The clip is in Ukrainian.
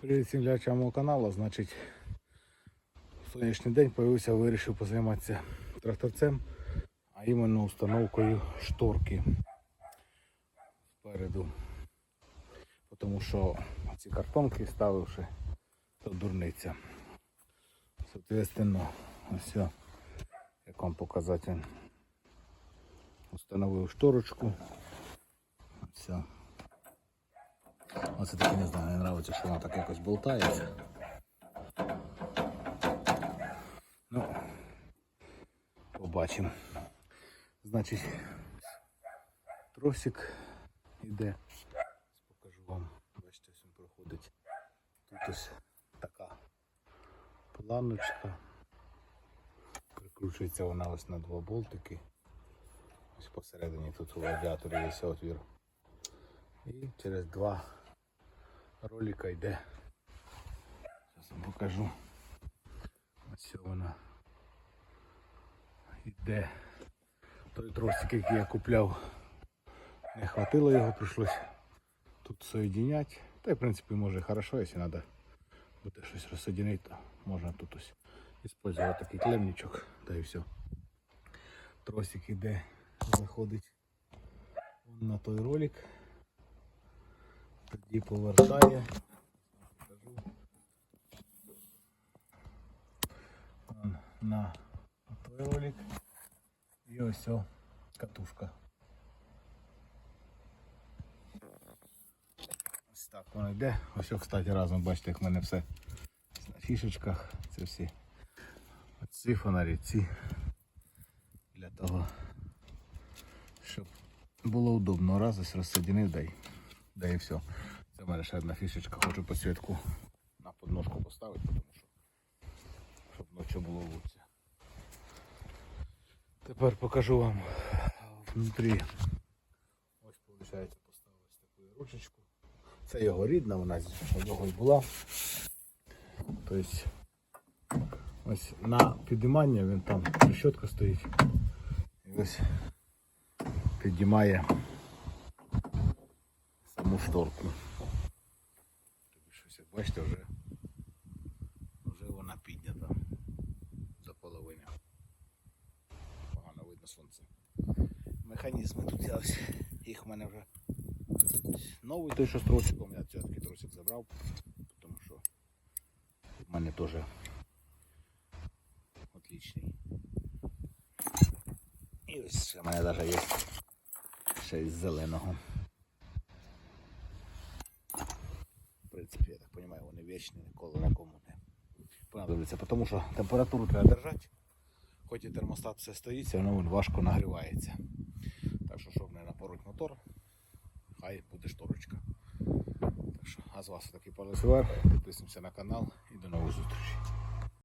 Привіт всім глядачам мого каналу. Значить, сонячний день появився, вирішив позайматися тракторцем, а іменно установкою шторки спереду. Тому що ці картонки ставивши, то дурниця. Соответственно, ось як вам показати, установив шторочку. Все. Оце таке не знаю, мені подобається, що вона так якось болтається. Ну, побачимо. Значить, тросик іде. Покажу вам. Бачите, ось він проходить. Тут ось така планочка. Прикручується вона ось на два болтики. Ось посередині тут у радіаторі є отвір. І через два ролика йде. Зараз вам покажу. Ось вона йде. Той тросик, який я купляв, не хватило його, прийшлось тут соєдиняти. Та й в принципі може і хорошо, якщо треба буде щось розсоединити, то можна тут ось використовувати такий клемничок, та і все. Тросик іде, заходить вон на той ролик. Тоді повертає. На ролик. І ось о, катушка. Ось так воно йде. Ось, кстати, разом бачите, як в мене все на фішечках. Це всі ці фонарі, ці для того, щоб було удобно. Раз ось розсоединив, дай. Да і все. Це в мене ще одна фішечка, хочу посвідку на подножку поставити, тому що щоб ночі було лучше. Тепер покажу вам внутрі. Ось виходить поставив ось таку ручечку. Це його рідна, вона у нього і була. Тобто ось на підіймання він там трещотка стоїть. І ось підіймає саму шторку. Як бачите, вже, вже вона піднята до половини. Погано видно сонце. Механізми тут я ось, їх в мене вже новий той, що з тросиком, я все-таки тросик забрав, тому що в мене теж отличний. І ось в мене навіть є ще із зеленого. В принципі, я так розумію, вони вічні, ніколи нікому не понадобляться, тому що температуру треба держати. Хоч і термостат все стоїть, воно важко нагрівається. Так що, щоб не напороть мотор, хай буде шторочка. Так що, а з вас такий вверх, підписуємося на канал і до нових зустрічей.